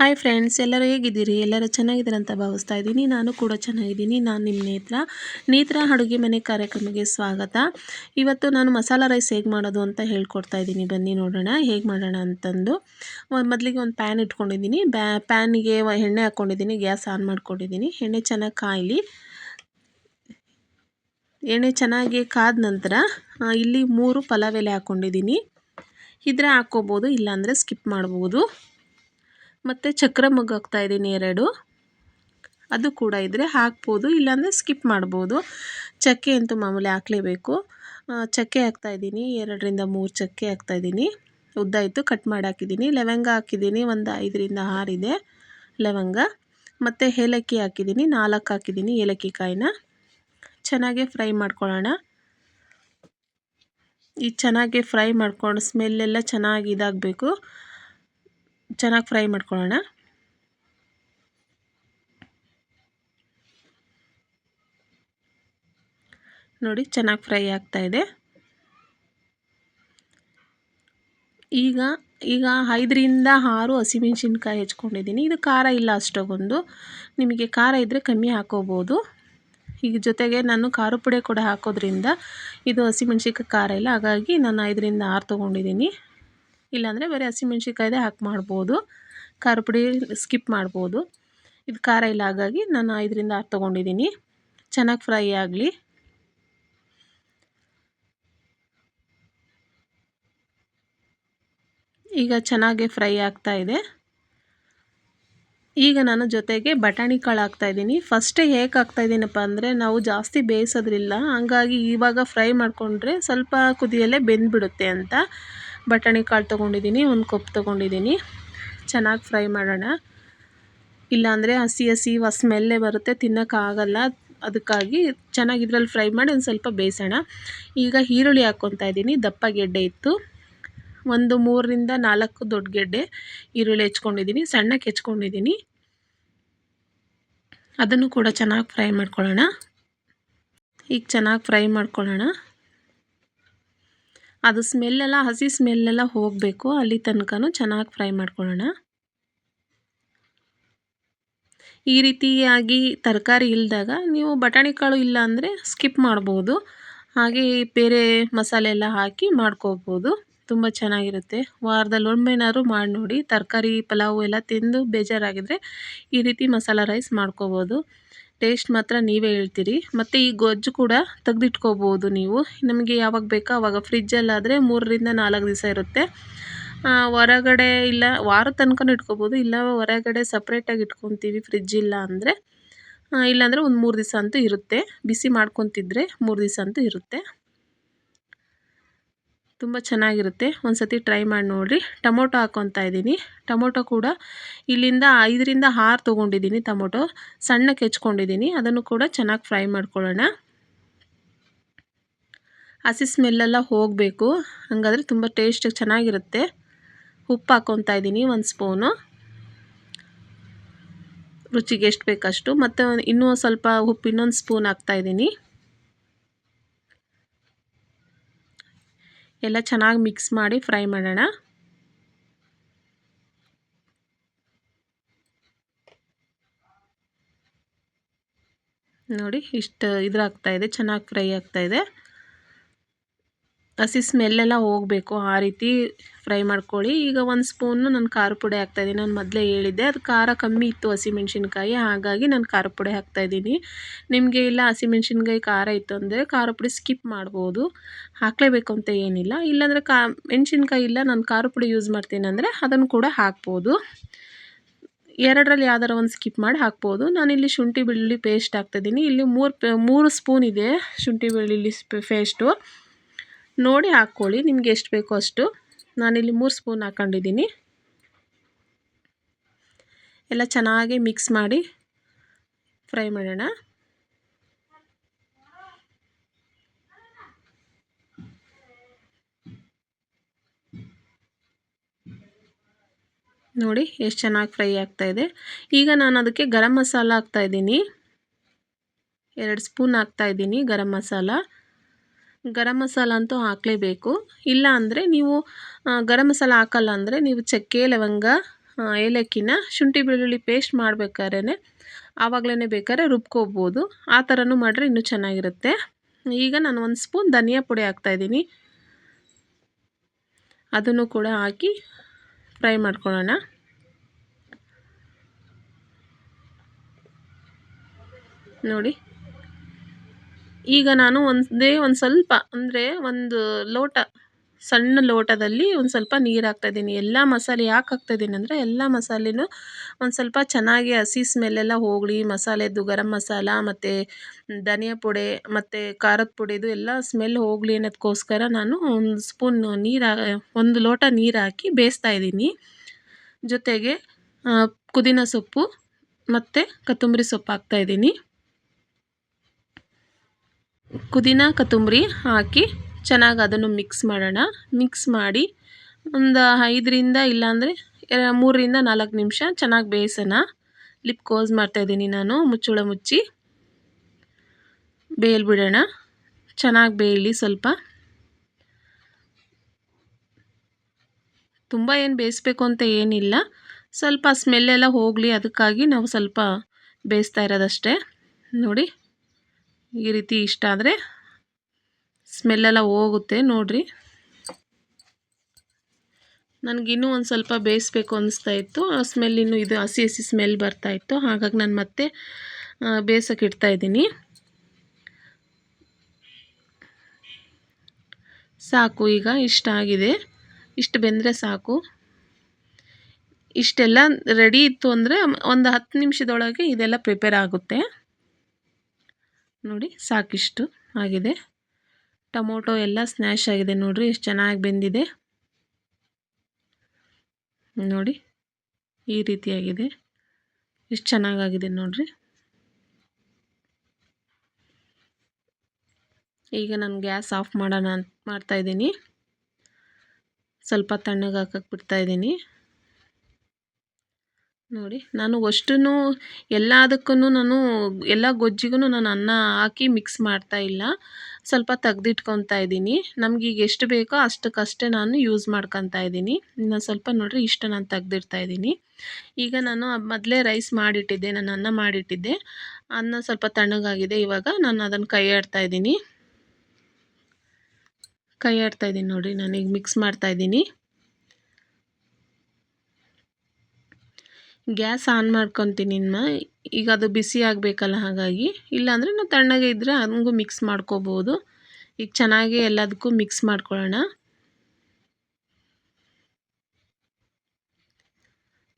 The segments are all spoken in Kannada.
ಹಾಯ್ ಫ್ರೆಂಡ್ಸ್ ಎಲ್ಲರೂ ಹೇಗಿದ್ದೀರಿ? ಎಲ್ಲರೂ ಚೆನ್ನಾಗಿದ್ದೀರ ಅಂತ ಭಾವಿಸ್ತಾ ಇದ್ದೀನಿ. ನಾನು ಕೂಡ ಚೆನ್ನಾಗಿದ್ದೀನಿ. ನಾನು ನಿಮ್ಮ ನೇತ್ರ. ನೇತ್ರ ಅಡುಗೆ ಮನೆ ಕಾರ್ಯಕ್ರಮಕ್ಕೆ ಸ್ವಾಗತ. ಇವತ್ತು ನಾನು ಮಸಾಲ ರೈಸ್ ಹೇಗೆ ಮಾಡೋದು ಅಂತ ಹೇಳ್ಕೊಡ್ತಾ ಇದ್ದೀನಿ. ಬನ್ನಿ ನೋಡೋಣ. ಹೇಗೆ ಮಾಡೋಣ ಅಂತಂದು. ಮೊದಲಿಗೆ ಒಂದು ಪ್ಯಾನ್ ಇಟ್ಕೊಂಡಿದ್ದೀನಿ. ಬ್ಯಾ ಪ್ಯಾನಿಗೆ ಎಣ್ಣೆ ಹಾಕ್ಕೊಂಡಿದ್ದೀನಿ ಗ್ಯಾಸ್ ಆನ್ ಮಾಡ್ಕೊಂಡಿದ್ದೀನಿ. ಎಣ್ಣೆ ಚೆನ್ನಾಗಿ ಕಾಯಲಿ. ಎಣ್ಣೆ ಚೆನ್ನಾಗಿ ಕಾದ ನಂತರ ಇಲ್ಲಿ ಮೂರು ಪಲಾವ್ ಎಲೆ ಹಾಕ್ಕೊಂಡಿದ್ದೀನಿ ಇದ್ರೆ ಹಾಕ್ಕೋಬೋದು, ಇಲ್ಲಾಂದರೆ ಸ್ಕಿಪ್ ಮಾಡ್ಬೋದು. ಮತ್ತು ಚಕ್ರ ಮೊಗ್ಗು ಇದ್ದೀನಿ ಎರಡು. ಅದು ಕೂಡ ಇದ್ದರೆ ಹಾಕ್ಬೋದು, ಇಲ್ಲಾಂದರೆ ಸ್ಕಿಪ್ ಮಾಡ್ಬೋದು. ಚಕ್ಕೆ ಅಂತೂ ಮಾಮೂಲಿ ಹಾಕ್ಲೇಬೇಕು. ಚಕ್ಕೆ ಹಾಕ್ತಾಯಿದ್ದೀನಿ ಎರಡರಿಂದ ಮೂರು ಚಕ್ಕೆ ಹಾಕ್ತಾಯಿದ್ದೀನಿ ಉದ್ದ ಇತ್ತು ಕಟ್ ಮಾಡಿ ಹಾಕಿದ್ದೀನಿ. ಲವಂಗ ಹಾಕಿದ್ದೀನಿ, ಒಂದು ಐದರಿಂದ ಆರಿದೆ ಲವಂಗ. ಮತ್ತು ಏಲಕ್ಕಿ ಹಾಕಿದ್ದೀನಿ, ನಾಲ್ಕು ಹಾಕಿದ್ದೀನಿ ಏಲಕ್ಕಿ ಕಾಯಿನ. ಚೆನ್ನಾಗಿ ಫ್ರೈ ಮಾಡ್ಕೊಳ್ಳೋಣ. ಈ ಚೆನ್ನಾಗಿ ಫ್ರೈ ಮಾಡ್ಕೊಂಡು ಸ್ಮೆಲ್ಲೆಲ್ಲ ಚೆನ್ನಾಗಿ ಇದಾಗಬೇಕು. ಚೆನ್ನಾಗಿ ಫ್ರೈ ಮಾಡ್ಕೊಳ್ಳೋಣ. ನೋಡಿ, ಚೆನ್ನಾಗಿ ಫ್ರೈ ಆಗ್ತಾ ಇದೆ. ಈಗ ಈಗ ಐದರಿಂದ ಆರು ಹಸಿಮೆಣ್ಸಿನ್ಕಾಯಿ ಹೆಚ್ಕೊಂಡಿದ್ದೀನಿ. ಇದು ಖಾರ ಇಲ್ಲ ಅಷ್ಟೊಂದು. ನಿಮಗೆ ಖಾರ ಇದ್ದರೆ ಕಮ್ಮಿ ಹಾಕೋಬೋದು. ಈಗ ಜೊತೆಗೆ ನಾನು ಖಾರ ಪುಡಿ ಕೂಡ ಹಾಕೋದ್ರಿಂದ ಇದು ಹಸಿಮೆಣ್ಸಿನ್ಕಾಯಿ ಖಾರ ಇಲ್ಲ. ಹಾಗಾಗಿ ನಾನು ಐದರಿಂದ ಆರು ತೊಗೊಂಡಿದ್ದೀನಿ. ಇಲ್ಲಾಂದರೆ ಬರೀ ಹಸಿಮೆಣ್ಸಿನ್ಕಾಯ್ದೆ ಹಾಕಿ ಮಾಡ್ಬೋದು. ಖಾರ ಪುಡಿ ಸ್ಕಿಪ್ ಮಾಡ್ಬೋದು. ಇದು ಖಾರ ಇಲ್ಲ ಹಾಗಾಗಿ ನಾನು ಐದರಿಂದ ಆರು ತೊಗೊಂಡಿದ್ದೀನಿ ಚೆನ್ನಾಗಿ ಫ್ರೈ ಆಗಲಿ. ಈಗ ಚೆನ್ನಾಗಿ ಫ್ರೈ ಆಗ್ತಾ ಇದೆ. ಈಗ ನಾನು ಜೊತೆಗೆ ಬಟಾಣಿ ಕಾಳು ಹಾಕ್ತಾಯಿದ್ದೀನಿ ಫಸ್ಟೇ ಹೇಗೆ ಹಾಕ್ತಾಯಿದ್ದೀನಪ್ಪ ಅಂದರೆ ನಾವು ಜಾಸ್ತಿ ಬೇಯಿಸೋದ್ರಿಲ್ಲ. ಹಂಗಾಗಿ ಇವಾಗ ಫ್ರೈ ಮಾಡಿಕೊಂಡ್ರೆ ಸ್ವಲ್ಪ ಕುದಿಯಲ್ಲೇ ಬೆಂದುಬಿಡುತ್ತೆ ಅಂತ. ಬಟಾಣಿ ಕಾಳು ತೊಗೊಂಡಿದ್ದೀನಿ, ಒಂದು ಕಪ್ ತೊಗೊಂಡಿದ್ದೀನಿ. ಚೆನ್ನಾಗಿ ಫ್ರೈ ಮಾಡೋಣ. ಇಲ್ಲಾಂದರೆ ಹಸಿ ಹಸಿ ಸ್ಮೆಲ್ಲೇ ಬರುತ್ತೆ ತಿನ್ನೋಕ್ಕಾಗಲ್ಲ ಅದಕ್ಕಾಗಿ ಚೆನ್ನಾಗಿ ಇದ್ರಲ್ಲಿ ಫ್ರೈ ಮಾಡಿ ಒಂದು ಸ್ವಲ್ಪ ಬೇಯಿಸೋಣ. ಈಗ ಈರುಳ್ಳಿ ಹಾಕ್ಕೊತಾ ಇದ್ದೀನಿ, ದಪ್ಪ ಗೆಡ್ಡೆ ಇತ್ತು. ಒಂದು ಮೂರರಿಂದ ನಾಲ್ಕು ದೊಡ್ಡ ಗೆಡ್ಡೆ ಈರುಳ್ಳಿ ಹೆಚ್ಕೊಂಡಿದ್ದೀನಿ ಸಣ್ಣಕ್ಕೆ ಹೆಚ್ಕೊಂಡಿದ್ದೀನಿ. ಅದನ್ನು ಕೂಡ ಚೆನ್ನಾಗಿ ಫ್ರೈ ಮಾಡ್ಕೊಳ್ಳೋಣ. ಈಗ ಚೆನ್ನಾಗಿ ಫ್ರೈ ಮಾಡ್ಕೊಳ್ಳೋಣ. ಅದು ಸ್ಮೆಲ್ಲೆಲ್ಲ, ಹಸಿ ಸ್ಮೆಲ್ಲೆಲ್ಲ ಹೋಗಬೇಕು. ಅಲ್ಲಿ ತನಕನೂ ಚೆನ್ನಾಗಿ ಫ್ರೈ ಮಾಡ್ಕೊಳ್ಳೋಣ. ಈ ರೀತಿಯಾಗಿ ತರಕಾರಿ ಇಲ್ಲದಾಗ ನೀವು ಬಟಾಣಿ ಕಾಳು ಇಲ್ಲ ಅಂದರೆ ಸ್ಕಿಪ್ ಮಾಡ್ಬೋದು. ಹಾಗೆ ಬೇರೆ ಮಸಾಲೆ ಎಲ್ಲ ಹಾಕಿ ಮಾಡ್ಕೋಬೋದು. ತುಂಬ ಚೆನ್ನಾಗಿರುತ್ತೆ. ವಾರದಲ್ಲಿ ಒಮ್ಮೆನಾದ್ರು ಮಾಡಿ ನೋಡಿ. ತರಕಾರಿ, ಪಲಾವು ಎಲ್ಲ ತಿಂದು ಬೇಜಾರಾಗಿದ್ದರೆ ಈ ರೀತಿ ಮಸಾಲ ರೈಸ್ ಮಾಡ್ಕೋಬೋದು. ಟೇಸ್ಟ್ ಮಾತ್ರ ನೀವೇ ಹೇಳ್ತೀರಿ. ಮತ್ತು ಈ ಗೊಜ್ಜು ಕೂಡ ತೆಗೆದಿಟ್ಕೋಬೋದು ನೀವು. ನಮಗೆ ಯಾವಾಗ ಬೇಕೋ ಆವಾಗ ಫ್ರಿಜ್ಜಲ್ಲಾದರೆ ಮೂರರಿಂದ ನಾಲ್ಕು ದಿವಸ ಇರುತ್ತೆ. ಹೊರಗಡೆ ಇಲ್ಲ, ವಾರ ತನಕ ಇಟ್ಕೋಬೋದು. ಇಲ್ಲ, ಹೊರಗಡೆ ಸಪ್ರೇಟಾಗಿ ಇಟ್ಕೊತೀವಿ ಫ್ರಿಜ್ ಇಲ್ಲ ಅಂದರೆ. ಇಲ್ಲಾಂದರೆ ಒಂದು ಮೂರು ದಿವಸ ಅಂತೂ ಇರುತ್ತೆ. ಬಿಸಿ ಮಾಡ್ಕೊತಿದ್ರೆ ಮೂರು ದಿವಸ ಅಂತೂ ಇರುತ್ತೆ. ತುಂಬ ಚೆನ್ನಾಗಿರುತ್ತೆ. ಒಂದು ಸತಿ ಟ್ರೈ ಮಾಡಿ ನೋಡಿರಿ. ಟೊಮೊಟೊ ಹಾಕ್ಕೊತಾ ಇದ್ದೀನಿ. ಟೊಮೊಟೊ ಕೂಡ ಇಲ್ಲಿಂದ ಐದರಿಂದ ಆರು ತೊಗೊಂಡಿದ್ದೀನಿ ಟೊಮೊಟೊ. ಸಣ್ಣಕ್ಕೆ ಹೆಚ್ಕೊಂಡಿದ್ದೀನಿ. ಅದನ್ನು ಕೂಡ ಚೆನ್ನಾಗಿ ಫ್ರೈ ಮಾಡ್ಕೊಳ್ಳೋಣ. ಹಸಿ ಸ್ಮೆಲ್ಲೆಲ್ಲ ಹೋಗಬೇಕು. ಹಾಗಾದರೆ ತುಂಬ ಟೇಸ್ಟ್ ಚೆನ್ನಾಗಿರುತ್ತೆ. ಉಪ್ಪು ಹಾಕ್ಕೊತಾ ಇದ್ದೀನಿ ಒಂದು ಸ್ಪೂನು ರುಚಿಗೆ ಎಷ್ಟು ಬೇಕಷ್ಟು. ಮತ್ತು ಇನ್ನೂ ಸ್ವಲ್ಪ ಉಪ್ಪು ಇನ್ನೊಂದು ಸ್ಪೂನ್ ಹಾಕ್ತಾಯಿದ್ದೀನಿ ಎಲ್ಲ ಚೆನ್ನಾಗಿ ಮಿಕ್ಸ್ ಮಾಡಿ ಫ್ರೈ ಮಾಡೋಣ. ನೋಡಿ ಇಷ್ಟು ಇದ್ರಾಗ್ತಾಯಿದೆ ಚೆನ್ನಾಗಿ ಫ್ರೈ ಆಗ್ತಾಯಿದೆ ಹಸಿ ಸ್ಮೆಲ್ಲೆಲ್ಲ ಹೋಗಬೇಕು. ಆ ರೀತಿ ಫ್ರೈ ಮಾಡ್ಕೊಳ್ಳಿ. ಈಗ ಒಂದು ಸ್ಪೂನು ನಾನು ಖಾರ ಪುಡಿ ಹಾಕ್ತಾಯಿದ್ದೀನಿ ನಾನು ಮೊದಲೇ ಹೇಳಿದ್ದೆ, ಅದು ಖಾರ ಕಮ್ಮಿ ಇತ್ತು ಹಸಿಮೆಣ್ಸಿನ್ಕಾಯಿ, ಹಾಗಾಗಿ ನಾನು ಖಾರ ಪುಡಿ ಹಾಕ್ತಾಯಿದ್ದೀನಿ ನಿಮಗೆ ಇಲ್ಲ ಹಸಿಮೆಣ್ಸಿನ್ಕಾಯಿ ಖಾರ ಇತ್ತು ಅಂದರೆ ಖಾರ ಪುಡಿ ಸ್ಕಿಪ್ ಮಾಡ್ಬೋದು. ಹಾಕಲೇಬೇಕು ಅಂತ ಏನಿಲ್ಲ. ಇಲ್ಲಾಂದರೆ ಕಾ, ಮೆಣಸಿನ್ಕಾಯಿ ಇಲ್ಲ, ನಾನು ಖಾರ ಪುಡಿ ಯೂಸ್ ಮಾಡ್ತೀನಿ ಅಂದರೆ ಅದನ್ನು ಕೂಡ ಹಾಕ್ಬೋದು. ಎರಡರಲ್ಲಿ ಯಾವ್ದಾರ ಒಂದು ಸ್ಕಿಪ್ ಮಾಡಿ ಹಾಕ್ಬೋದು. ನಾನಿಲ್ಲಿ ಶುಂಠಿ ಬೆಳ್ಳುಳ್ಳಿ ಪೇಸ್ಟ್ ಹಾಕ್ತಾಯಿದ್ದೀನಿ ಇಲ್ಲಿ ಮೂರು ಮೂರು ಸ್ಪೂನ್ ಇದೆ ಶುಂಠಿ ಬೆಳ್ಳುಳ್ಳಿ ಪೇಸ್ಟು ನೋಡಿ ಹಾಕ್ಕೊಳ್ಳಿ, ನಿಮ್ಗೆ ಎಷ್ಟು ಬೇಕೋ ಅಷ್ಟು. ನಾನಿಲ್ಲಿ ಮೂರು ಸ್ಪೂನ್ ಹಾಕ್ಕೊಂಡಿದ್ದೀನಿ. ಎಲ್ಲ ಚೆನ್ನಾಗಿ ಮಿಕ್ಸ್ ಮಾಡಿ ಫ್ರೈ ಮಾಡೋಣ. ನೋಡಿ ಎಷ್ಟು ಚೆನ್ನಾಗಿ ಫ್ರೈ ಆಗ್ತಾಯಿದೆ ಈಗ ನಾನು ಅದಕ್ಕೆ ಗರಂ ಮಸಾಲ ಹಾಕ್ತಾಯಿದ್ದೀನಿ ಎರಡು ಸ್ಪೂನ್ ಹಾಕ್ತಾಯಿದ್ದೀನಿ ಗರಂ ಮಸಾಲ. ಗರಂ ಮಸಾಲ ಅಂತೂ ಹಾಕಲೇಬೇಕು. ಇಲ್ಲ ಅಂದರೆ ನೀವು ಗರಂ ಮಸಾಲ ಹಾಕಲ್ಲ ಅಂದರೆ ನೀವು ಚಕ್ಕೆ, ಲವಂಗ ಏಲಕ್ಕಿನ ಶುಂಠಿ ಬೆಳ್ಳುಳ್ಳಿ ಪೇಸ್ಟ್ ಮಾಡ್ಬೇಕಾದ್ರೆ ಆವಾಗಲೇ ಬೇಕಾದ್ರೆ ರುಬ್ಕೋಬೋದು. ಆ ಥರನೂ ಮಾಡಿದ್ರೆ ಇನ್ನೂ ಚೆನ್ನಾಗಿರುತ್ತೆ. ಈಗ ನಾನು ಒಂದು ಸ್ಪೂನ್ ಧನಿಯಾ ಪುಡಿ ಹಾಕ್ತಾಯಿದ್ದೀನಿ ಅದನ್ನು ಕೂಡ ಹಾಕಿ ಫ್ರೈ ಮಾಡ್ಕೊಳ್ಳೋಣ. ನೋಡಿ ಈಗ ನಾನು ಒಂದೇ ಒಂದು ಸ್ವಲ್ಪ ಅಂದರೆ ಒಂದು ಲೋಟ, ಸಣ್ಣ ಲೋಟದಲ್ಲಿ ಒಂದು ಸ್ವಲ್ಪ ನೀರು ಹಾಕ್ತಾಯಿದ್ದೀನಿ ಎಲ್ಲ ಮಸಾಲೆ ಯಾಕೆ ಹಾಕ್ತಾಯಿದ್ದೀನಿ ಅಂದರೆ ಎಲ್ಲ ಮಸಾಲೆನೂ ಒಂದು ಸ್ವಲ್ಪ ಚೆನ್ನಾಗಿ ಹಸಿ ಸ್ಮೆಲ್ಲೆಲ್ಲ ಹೋಗಲಿ. ಮಸಾಲೆದು ಗರಂ ಮಸಾಲ ಮತ್ತು ಧನಿಯಾ ಪುಡಿ ಮತ್ತು ಖಾರದ ಪುಡಿದು ಎಲ್ಲ ಸ್ಮೆಲ್ ಹೋಗಲಿ ಅನ್ನೋದಕ್ಕೋಸ್ಕರ ನಾನು ಒಂದು ಸ್ಪೂನ್ ನೀರು ಒಂದು ಲೋಟ ನೀರು ಹಾಕಿ ಬೇಯಿಸ್ತಾ ಇದ್ದೀನಿ. ಜೊತೆಗೆ ಪುದೀನ ಸೊಪ್ಪು ಮತ್ತು ಕೊತ್ತಂಬ್ರಿ ಸೊಪ್ಪು ಹಾಕ್ತಾಯಿದ್ದೀನಿ ಪುದೀನ, ಕೊತ್ತಂಬ್ರಿ ಹಾಕಿ ಚೆನ್ನಾಗಿ ಅದನ್ನು ಮಿಕ್ಸ್ ಮಾಡೋಣ. ಮಿಕ್ಸ್ ಮಾಡಿ ಒಂದು ಐದರಿಂದ ಇಲ್ಲಾಂದರೆ ಮೂರರಿಂದ ನಾಲ್ಕು ನಿಮಿಷ ಚೆನ್ನಾಗಿ ಬೇಯಿಸೋಣ. ಲಿಪ್ ಕ್ಲೋಸ್ ಮಾಡ್ತಾಯಿದ್ದೀನಿ ನಾನು, ಮುಚ್ಚಳ ಮುಚ್ಚಿ. ಬೇಯಲ್ಬಿಡೋಣ ಚೆನ್ನಾಗಿ ಬೇಯಲಿ ಸ್ವಲ್ಪ. ತುಂಬ ಏನು ಬೇಯಿಸ್ಬೇಕು ಅಂತ ಏನಿಲ್ಲ. ಸ್ವಲ್ಪ ಸ್ಮೆಲ್ಲೆಲ್ಲ ಹೋಗಲಿ, ಅದಕ್ಕಾಗಿ ನಾವು ಸ್ವಲ್ಪ ಬೇಯಿಸ್ತಾ ಇರೋದಷ್ಟೇ. ನೋಡಿ. ಈ ರೀತಿ ಇಷ್ಟ ಆದರೆ ಸ್ಮೆಲ್ಲೆಲ್ಲ ಹೋಗುತ್ತೆ ನೋಡಿರಿ. ನನಗಿನ್ನೂ ಒಂದು ಸ್ವಲ್ಪ ಬೇಯಿಸ್ಬೇಕು ಅನಿಸ್ತಾ ಇತ್ತು. ಸ್ಮೆಲ್ ಇನ್ನೂ ಇದು ಹಸಿ ಹಸಿ ಸ್ಮೆಲ್ ಬರ್ತಾ ಇತ್ತು. ಹಾಗಾಗಿ ನಾನು ಮತ್ತೆ ಬೇಯಿಸೋಕೆ ಇಡ್ತಾಯಿದ್ದೀನಿ ಸಾಕು ಈಗ, ಇಷ್ಟ ಆಗಿದೆ. ಇಷ್ಟು ಬೆಂದರೆ ಸಾಕು. ಇಷ್ಟೆಲ್ಲ ರೆಡಿ ಇತ್ತು ಅಂದರೆ ಒಂದು ಹತ್ತು ನಿಮಿಷದೊಳಗೆ ಇದೆಲ್ಲ ಪ್ರಿಪೇರ್ ಆಗುತ್ತೆ. ನೋಡಿ, ಸಾಕಿಷ್ಟು ಆಗಿದೆ. ಟೊಮೊಟೊ ಎಲ್ಲ ಸ್ನ್ಯಾಶ್ ಆಗಿದೆ ನೋಡಿರಿ, ಎಷ್ಟು ಚೆನ್ನಾಗಿ ಬೆಂದಿದೆ. ನೋಡಿ, ಈ ರೀತಿಯಾಗಿದೆ. ಎಷ್ಟು ಚೆನ್ನಾಗಾಗಿದೆ ನೋಡಿರಿ. ಈಗ ನಾನು ಗ್ಯಾಸ್ ಆಫ್ ಮಾಡೋಣ ಅಂತ ಮಾಡ್ತಾಯಿದ್ದೀನಿ ಸ್ವಲ್ಪ ತಣ್ಣಗೆ ಹಾಕಕ್ಕೆ ಬಿಡ್ತಾಯಿದ್ದೀನಿ ನೋಡಿ, ನಾನು ಅಷ್ಟೂ ಎಲ್ಲದಕ್ಕೂ ನಾನು, ಎಲ್ಲ ಗೊಜ್ಜಿಗೂ ನಾನು ಅನ್ನ ಹಾಕಿ ಮಿಕ್ಸ್ ಮಾಡ್ತಾ ಇಲ್ಲ. ಸ್ವಲ್ಪ ತೆಗ್ದಿಟ್ಕೊತಾ ಇದ್ದೀನಿ. ನಮ್ಗೆ ಈಗ ಎಷ್ಟು ಬೇಕೋ ಅಷ್ಟಕ್ಕಷ್ಟೇ ನಾನು ಯೂಸ್ ಮಾಡ್ಕೊತಾ ಇದ್ದೀನಿ. ಇನ್ನು ಸ್ವಲ್ಪ ನೋಡಿರಿ, ಇಷ್ಟು ನಾನು ತೆಗ್ದಿಡ್ತಾ ಇದ್ದೀನಿ. ಈಗ ನಾನು ಮೊದಲೇ ರೈಸ್ ಮಾಡಿಟ್ಟಿದ್ದೆ, ನಾನು ಅನ್ನ ಮಾಡಿಟ್ಟಿದ್ದೆ. ಅನ್ನ ಸ್ವಲ್ಪ ತಣ್ಣಗಾಗಿದೆ, ಇವಾಗ ನಾನು ಅದನ್ನು ಕೈ ಆಡ್ತಾ ಇದ್ದೀನಿ. ಕೈ ಆಡ್ತಾ ಇದ್ದೀನಿ ನೋಡಿ ನಾನೀಗ ಮಿಕ್ಸ್ ಮಾಡ್ತಾ ಇದ್ದೀನಿ. ಗ್ಯಾಸ್ ಆನ್ ಮಾಡ್ಕೊತೀನಿ ಇನ್ನು. ಈಗ ಅದು ಬಿಸಿ ಆಗಬೇಕಲ್ಲ ಹಾಗಾಗಿ. ಇಲ್ಲಾಂದರೆ ನಾವು ತಣ್ಣಗೆ ಇದ್ದರೆ ಹಂಗೂ ಮಿಕ್ಸ್ ಮಾಡ್ಕೋಬೋದು. ಈಗ ಚೆನ್ನಾಗಿ ಎಲ್ಲದಕ್ಕೂ ಮಿಕ್ಸ್ ಮಾಡ್ಕೊಳ್ಳೋಣ.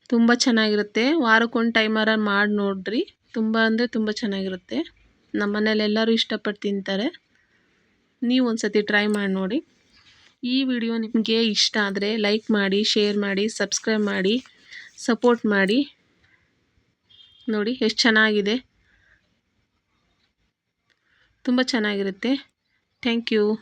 ತುಂಬ ಚೆನ್ನಾಗಿರುತ್ತೆ. ವಾರಕ್ಕೊಂದು ಟೈಮರ ಮಾಡಿ ನೋಡ್ರಿ. ತುಂಬ ಅಂದರೆ ತುಂಬ ಚೆನ್ನಾಗಿರುತ್ತೆ. ನಮ್ಮ ಮನೇಲಿ ಎಲ್ಲರೂ ಇಷ್ಟಪಟ್ಟು ತಿಂತಾರೆ. ನೀವು ಒಂದು ಸತಿ ಟ್ರೈ ಮಾಡಿ ನೋಡಿ. ಈ ವಿಡಿಯೋ ನಿಮಗೆ ಇಷ್ಟ ಆದರೆ ಲೈಕ್ ಮಾಡಿ ಶೇರ್ ಮಾಡಿ ಸಬ್ಸ್ಕ್ರೈಬ್ ಮಾಡಿ. ಸಪೋರ್ಟ್ ಮಾಡಿ. ನೋಡಿ ಎಷ್ಟು ಚೆನ್ನಾಗಿದೆ. ತುಂಬ ಚೆನ್ನಾಗಿರುತ್ತೆ. Thank you